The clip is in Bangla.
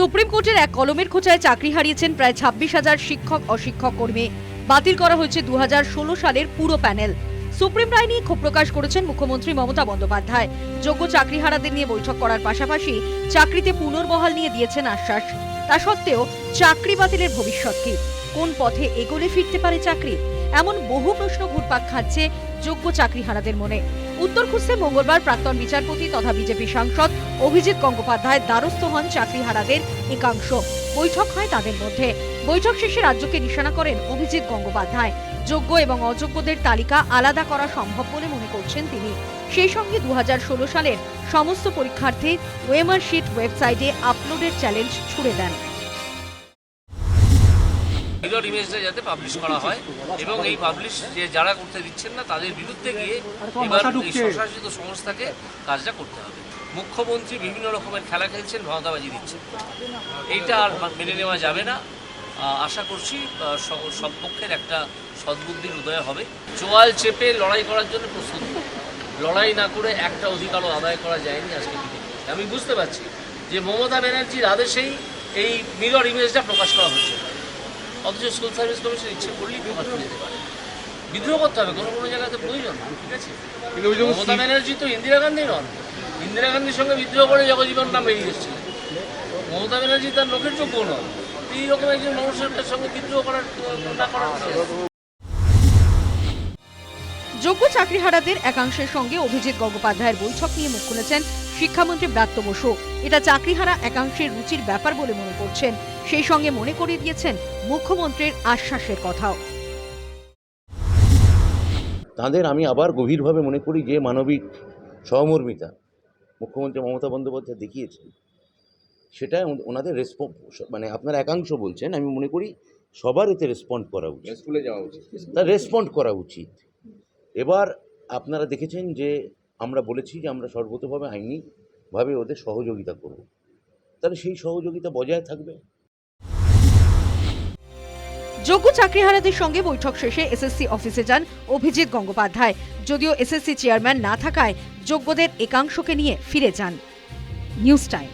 সুপ্রিম কোর্টের এক কলমের খোঁচায় চাকরি হারিয়েছেন প্রায় ছাব্বিশ হাজার শিক্ষক ও শিক্ষক কর্মী। বাতিল করা হয়েছে দু সালের পুরো প্যানেল। সুপ্রিম রায় নিয়ে ক্ষোভ প্রকাশ করেছেন মুখ্যমন্ত্রী মমতা বন্দ্যোপাধ্যায়। যোগ্য চাকরিহারাদের নিয়ে বৈঠক করার পাশাপাশি চাকরিতে পুনর্বহাল নিয়ে দিয়েছেন আশ্বাস। তা সত্ত্বেও চাকরি বাতিলের ভবিষ্যৎ কি? কোন পথে এগোলে ফিরতে পারে চাকরি? এমন বহু প্রশ্ন ঘুরপাক খাচ্ছে যোগ্য চাকরিহারাদের মনে। উত্তর খুঁজতে মঙ্গলবার প্রাক্তন বিচারপতি তথা বিজেপি সাংসদ অভিজিৎ গঙ্গোপাধ্যায় দ্বারস্থ হন চাকরিহারাদের একাংশ। বৈঠক হয় তাদের মধ্যে। বৈঠক শেষে রাজ্যকে নিশানা করেন অভিজিৎ গঙ্গোপাধ্যায়। যোগ্য এবং অযোগ্যদের তালিকা আলাদা করা সম্ভব বলে মনে করছেন তিনি। সেই সঙ্গে দু হাজার ষোলো সালের সমস্ত পরীক্ষার্থী ওয়েমার শিট ওয়েবসাইটে আপলোডের চ্যালেঞ্জ ছুড়ে দেন। মিরর ইমেজটা যাতে পাবলিশ করা হয় এবং এই পাবলিশ যে যারা করতে দিচ্ছেন না তাদের বিরুদ্ধে গিয়ে এবার এই স্বশাসিত সংস্থাকে কাজটা করতে হবে। মুখ্যমন্ত্রী বিভিন্ন রকমের খেলা খেলছেন ভাওতাবাজি দিচ্ছেন এইটা আর মেনে নেওয়া যাবে না। আশা করছি সব- পক্ষের একটা সদ্বুদ্ধির উদয় হবে। চোয়াল চেপে লড়াই করার জন্য প্রস্তুত। লড়াই না করে একটা অধিকারও আদায় করা যায়নি আজকে। আমি বুঝতে পারছি যে মমতা ব্যানার্জির আদেশেই এই মিরর ইমেজটা প্রকাশ করা হচ্ছে। অথচ স্কুল সার্ভিস কমিশন ইচ্ছে করলেই প্রকাশ করে দিতে পারে। বিদ্রোহ করতে হবে কোনো কোনো জায়গাতে প্রয়োজন ঠিক আছে? মমতা ব্যানার্জি তো ইন্দিরা গান্ধী নন। ইন্দিরা গান্ধীর সঙ্গে বিদ্রোহ করে জগজীবন নাম বেরিয়ে এসেছিলেন মমতা ব্যানার্জি তার লোকের যোগ্য নন। এই রকম একজন মানুষের সঙ্গে বিদ্রোহ করার না করার? যোগ্য চাকরিহারাদের একাংশের সঙ্গে অভিজিৎ গঙ্গোপাধ্যায়ের বৈঠক নিয়ে মুখ খুলেছেন শিক্ষামন্ত্রী ব্রাত্য বসু। এটা চাকরিহারা একাংশের রুচির ব্যাপার বলে মনে করছেন। সেই সঙ্গে মনে করিয়ে দিয়েছেন মুখ্যমন্ত্রীর আশ্বাসের কথাও। তাদের আমি আবার গভীরভাবে মনে করি যে মানবিক সহমর্মিতা মুখ্যমন্ত্রী মমতা বন্দ্যোপাধ্যায় দেখিয়েছেন সেটা ওনাদের রেসপন্স মানে আপনারা একাংশ বলছেন আমি মনে করি সবার এতে রেসপন্ড করা উচিত। স্কুলে যাওয়া উচিত। তার রেসপন্ড করা উচিত। এবার আপনারা দেখেছেন যে আমরা বলেছি যে আমরা সর্বতভাবে আইনিভাবে ওদের সহযোগিতা করব। তাহলে সেই সহযোগিতা বজায় থাকবে? যোগ্য চাকরিহারাদের সঙ্গে বৈঠক শেষে এসএসসি অফিসে যান অভিজিৎ গঙ্গোপাধ্যায়। যদিও এসএসসি চেয়ারম্যান না থাকায় যোগ্যদের একাংশকে নিয়ে ফিরে যান। News time.